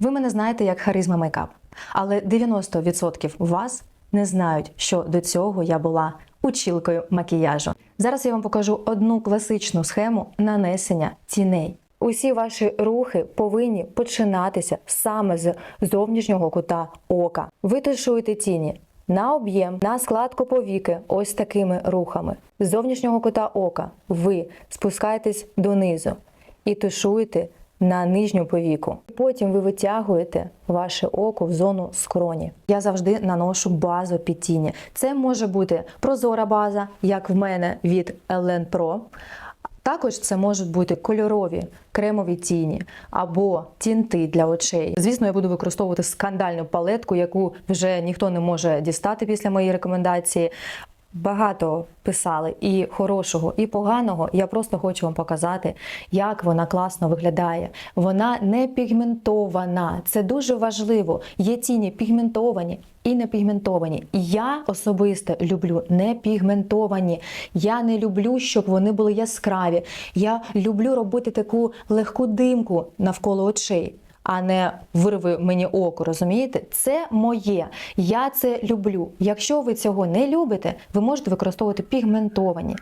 Ви мене знаєте як харизма мейкап, але 90% вас не знають, що до цього я була учілкою макіяжу. Зараз я вам покажу одну класичну схему нанесення тіней. Усі ваші рухи повинні починатися саме з зовнішнього кута ока. Ви тушуєте тіні на об'єм, на складку повіки, ось такими рухами. З зовнішнього кута ока ви спускаєтесь донизу і тушуєте на нижню повіку. Потім ви витягуєте ваше око в зону скроні. Я завжди наношу базу під тіні. Це може бути прозора база, як в мене від Ellen Pro. Також це можуть бути кольорові кремові тіні або тінти для очей. Звісно, я буду використовувати скандальну палетку, яку вже ніхто не може дістати після моєї рекомендації. Багато писали і хорошого, і поганого. Я просто хочу вам показати, як вона класно виглядає. Вона не пігментована. Це дуже важливо. Є тіні пігментовані і не пігментовані. Я особисто люблю не пігментовані. Я не люблю, щоб вони були яскраві. Я люблю робити таку легку димку навколо очей а не вирви мені око, розумієте? Це моє. Я це люблю. Якщо ви цього не любите, ви можете використовувати пігментовані.